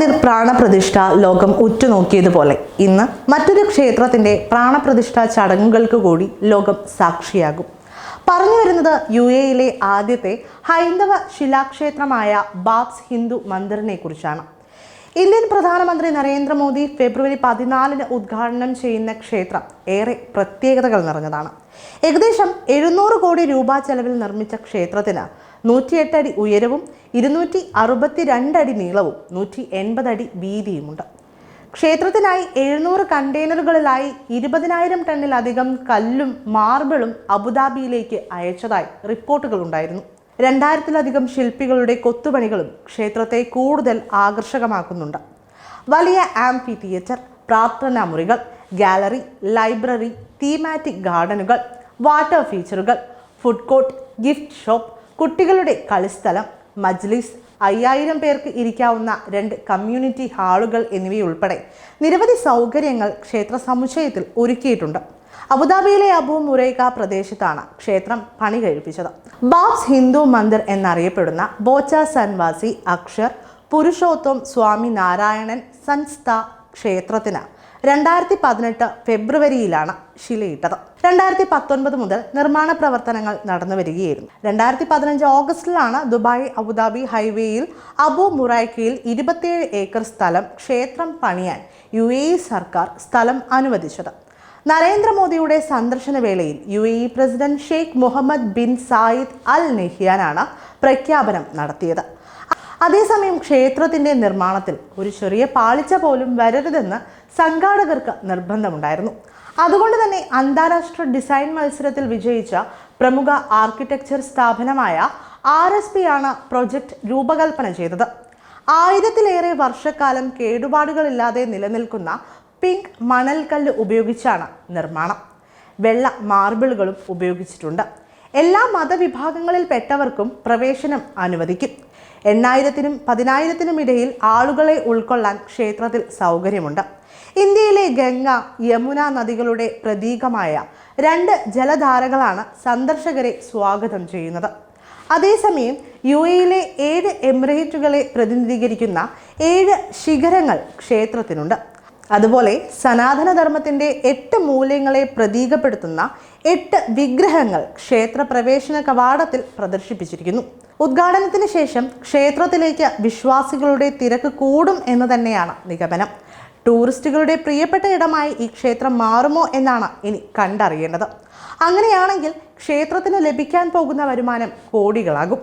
മന്ദിർ പ്രാണപ്രതിഷ്ഠ ലോകം ഉറ്റുനോക്കിയതുപോലെ ഇന്ന് മറ്റൊരു ക്ഷേത്രത്തിന്റെ പ്രാണപ്രതിഷ്ഠ ചടങ്ങുകൾക്ക് കൂടി ലോകം സാക്ഷിയാകും. പറഞ്ഞു വരുന്നത് യു എയിലെ ആദ്യത്തെ ഹൈന്ദവ ശിലാക്ഷേത്രമായ ബാബ്സ് ഹിന്ദു മന്ദിറിനെ കുറിച്ചാണ്. ഇന്ത്യൻ പ്രധാനമന്ത്രി നരേന്ദ്രമോദി ഫെബ്രുവരി പതിനാലിന് ഉദ്ഘാടനം ചെയ്യുന്ന ക്ഷേത്രം ഏറെ പ്രത്യേകതകൾ നിറഞ്ഞതാണ്. ഏകദേശം എഴുന്നൂറ് കോടി രൂപ ചെലവിൽ നിർമ്മിച്ച ക്ഷേത്രത്തിന് നൂറ്റിയെട്ട് അടി ഉയരവും ഇരുന്നൂറ്റി അറുപത്തിരണ്ട് അടി നീളവും നൂറ്റി എൺപത് അടി വീതിയുമുണ്ട്. ക്ഷേത്രത്തിനായി എഴുന്നൂറ് കണ്ടെയ്നറുകളിലായി ഇരുപതിനായിരം ടണ്ണിലധികം കല്ലും മാർബിളും അബുദാബിയിലേക്ക് അയച്ചതായി റിപ്പോർട്ടുകൾ ഉണ്ടായിരുന്നു. രണ്ടായിരത്തിലധികം ശില്പികളുടെ കൊത്തുപണികളും ക്ഷേത്രത്തെ കൂടുതൽ ആകർഷകമാക്കുന്നുണ്ട്. വലിയ ആംഫി തിയേറ്റർ പ്രാർത്ഥനാ മുറികൾ ഗാലറി ലൈബ്രറി തീമാറ്റിക് ഗാർഡനുകൾ വാട്ടർ ഫീച്ചറുകൾ ഫുഡ് കോർട്ട് ഗിഫ്റ്റ് ഷോപ്പ് കുട്ടികളുടെ കളിസ്ഥലം മജ്ലിസ് അയ്യായിരം പേർക്ക് ഇരിക്കാവുന്ന രണ്ട് കമ്മ്യൂണിറ്റി ഹാളുകൾ എന്നിവയുൾപ്പെടെ നിരവധി സൗകര്യങ്ങൾ ക്ഷേത്ര സമുച്ചയത്തിൽ ഒരുക്കിയിട്ടുണ്ട്. അബുദാബിയിലെ അബു മുറൈക പ്രദേശത്താണ് ക്ഷേത്രം പണി കഴിപ്പിച്ചത്. ബാബ്സ് ഹിന്ദു മന്ദിർ എന്നറിയപ്പെടുന്ന ബോച്ച സൻവാസി അക്ഷർ പുരുഷോത്തം സ്വാമി നാരായണൻ സൻസ്ഥ ക്ഷേത്രത്തിന് രണ്ടായിരത്തി പതിനെട്ട് ഫെബ്രുവരിയിലാണ് ശിലയിട്ടത് രണ്ടായിരത്തി പത്തൊൻപത് മുതൽ നിർമ്മാണ പ്രവർത്തനങ്ങൾ നടന്നു വരികയായിരുന്നു. രണ്ടായിരത്തി പതിനഞ്ച് ഓഗസ്റ്റിലാണ് ദുബായ് അബുദാബി ഹൈവേയിൽ അബു മുറായ്ക്കയിൽ ഇരുപത്തിയേഴ് ഏക്കർ സ്ഥലം ക്ഷേത്രം പണിയാൻ യു എ ഇ സർക്കാർ സ്ഥലം അനുവദിച്ചത്. നരേന്ദ്രമോദിയുടെ സന്ദർശന വേളയിൽ U A E president Sheikh Mohammed bin Zayed Al നെഹ്യാനാണ് പ്രഖ്യാപനം നടത്തിയത്. അതേസമയം ക്ഷേത്രത്തിന്റെ നിർമ്മാണത്തിൽ ഒരു ചെറിയ പാളിച്ച പോലും വരരുതെന്ന് സംഘാടകർക്ക് നിർബന്ധമുണ്ടായിരുന്നു. അതുകൊണ്ട് തന്നെ അന്താരാഷ്ട്ര ഡിസൈൻ മത്സരത്തിൽ വിജയിച്ച പ്രമുഖ ആർക്കിടെക്ചർ സ്ഥാപനമായ ആർ എസ് പി ആണ് പ്രൊജക്ട് രൂപകൽപ്പന ചെയ്തത്. ആയിരത്തിലേറെ വർഷക്കാലം കേടുപാടുകളില്ലാതെ നിലനിൽക്കുന്ന പിങ്ക് മണൽക്കല്ല് ഉപയോഗിച്ചാണ് നിർമ്മാണം. വെള്ള മാർബിളുകളും ഉപയോഗിച്ചിട്ടുണ്ട്. എല്ലാ മതവിഭാഗങ്ങളിൽപ്പെട്ടവർക്കും പ്രവേശനം അനുവദിക്കും. എണ്ണായിരത്തിനും പതിനായിരത്തിനും ഇടയിൽ ആളുകളെ ഉൾക്കൊള്ളാൻ ക്ഷേത്രത്തിൽ സൗകര്യമുണ്ട്. ഇന്ത്യയിലെ ഗംഗ യമുന നദികളുടെ പ്രതീകമായ രണ്ട് ജലധാരകളാണ് സന്ദർശകരെ സ്വാഗതം ചെയ്യുന്നത്. അതേസമയം യു എയിലെ ഏഴ് എമിറേറ്റുകളെ പ്രതിനിധീകരിക്കുന്ന ഏഴ് ശിഖരങ്ങൾ ക്ഷേത്രത്തിനുണ്ട്. അതുപോലെ സനാതനധർമ്മത്തിന്റെ എട്ട് മൂല്യങ്ങളെ പ്രതീകപ്പെടുത്തുന്ന എട്ട് വിഗ്രഹങ്ങൾ ക്ഷേത്ര പ്രവേശന കവാടത്തിൽ പ്രദർശിപ്പിച്ചിരിക്കുന്നു. ഉദ്ഘാടനത്തിന് ശേഷം ക്ഷേത്രത്തിലേക്ക് വിശ്വാസികളുടെ തിരക്ക് കൂടും എന്ന് തന്നെയാണ് നിഗമനം. ടൂറിസ്റ്റുകളുടെ പ്രിയപ്പെട്ട ഇടമായി ഈ ക്ഷേത്രം മാറുമോ എന്നാണ് ഇനി കണ്ടറിയേണ്ടത്. അങ്ങനെയാണെങ്കിൽ ക്ഷേത്രത്തിന് ലഭിക്കാൻ പോകുന്ന വരുമാനം കോടികളാകും.